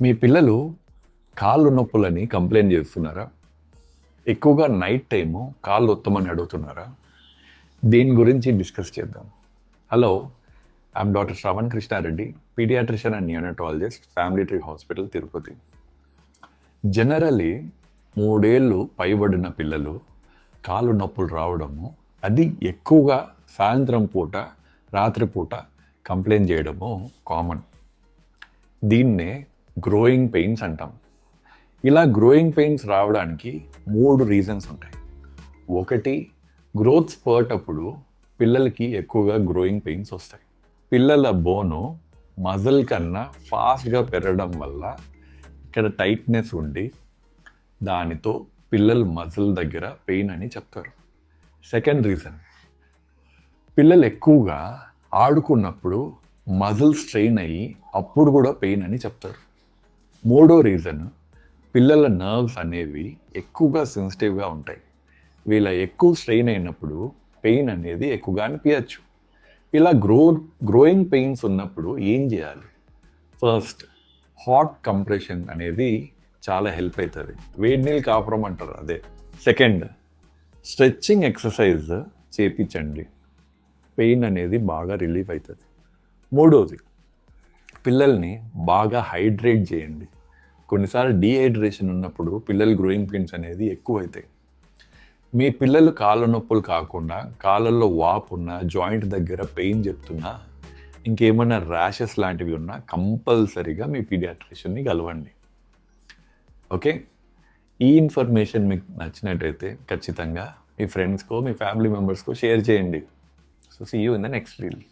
మీ పిల్లలు కాళ్ళు నొప్పులని కంప్లైంట్ చేస్తున్నారా? ఎక్కువగా నైట్ టైము కాళ్ళు ఉత్తమని అడుగుతున్నారా? దీని గురించి డిస్కస్ చేద్దాం. Hello I'm doctor Shravan Krishna Reddy paediatrician and neonatologist family tree hospital Tirupati. Generally మూడేళ్ళు పైబడిన పిల్లలు కాళ్ళు నొప్పులు రావడము అది ఎక్కువగా సాయంత్రం పూట రాత్రిపూట కంప్లైంట్ చేయడము కామన్. దీన్నే గ్రోయింగ్ పెయిన్స్ అంటాం. ఇలా గ్రోయింగ్ పెయిన్స్ రావడానికి మూడు రీజన్స్ ఉంటాయి. ఒకటి గ్రోత్ స్పర్ట్ అప్పుడు పిల్లలకి ఎక్కువగా గ్రోయింగ్ పెయిన్స్ వస్తాయి. పిల్లల బోను మజిల్ కన్నా ఫాస్ట్గా పెరగడం వల్ల ఇక్కడ టైట్నెస్ ఉండి దానితో పిల్లల మజిల్ దగ్గర పెయిన్ అని చెప్తారు. సెకండ్ రీజన్ పిల్లలు ఎక్కువగా ఆడుకున్నప్పుడు మజిల్ స్ట్రెయిన్ అయ్యి అప్పుడు కూడా పెయిన్ అని చెప్తారు. మూడో రీజన్ పిల్లల నర్వ్స్ అనేవి ఎక్కువగా సెన్సిటివ్గా ఉంటాయి. వీళ్ళ ఎక్కువ స్ట్రెయిన్ అయినప్పుడు పెయిన్ అనేది ఎక్కువగా అనిపించచ్చు ఇలా గ్రో గ్రోయింగ్ పెయిన్స్ ఉన్నప్పుడు ఏం చేయాలి? ఫస్ట్ హాట్ కంప్రెషన్ అనేది చాలా హెల్ప్ అవుతుంది వేడి నీళ్ళు కాపురం అంటారు అదే. సెకండ్ స్ట్రెచ్చింగ్ ఎక్సర్సైజ్ చేపించండి. పెయిన్ అనేది బాగా రిలీఫ్ అవుతుంది మూడోది పిల్లల్ని బాగా హైడ్రేట్ చేయండి. కొన్నిసార్లు డీహైడ్రేషన్ ఉన్నప్పుడు పిల్లల గ్రోయింగ్ పెయిన్స్ అనేది ఎక్కువ అవుతాయి మీ పిల్లలు కాళ్ళ నొప్పులు కాకుండా కాళ్ళల్లో వాపు ఉన్నా జాయింట్ దగ్గర పెయిన్ చెప్తున్నా ఇంకేమైనా ర్యాషెస్ లాంటివి ఉన్నా కంపల్సరీగా మీ పీడియాట్రిషియన్ని కలవండి. ఓకే? ఈ ఇన్ఫర్మేషన్ మీకు నచ్చినట్టయితే ఖచ్చితంగా మీ ఫ్రెండ్స్కో మీ ఫ్యామిలీ మెంబర్స్కో షేర్ చేయండి. So see you in the next reel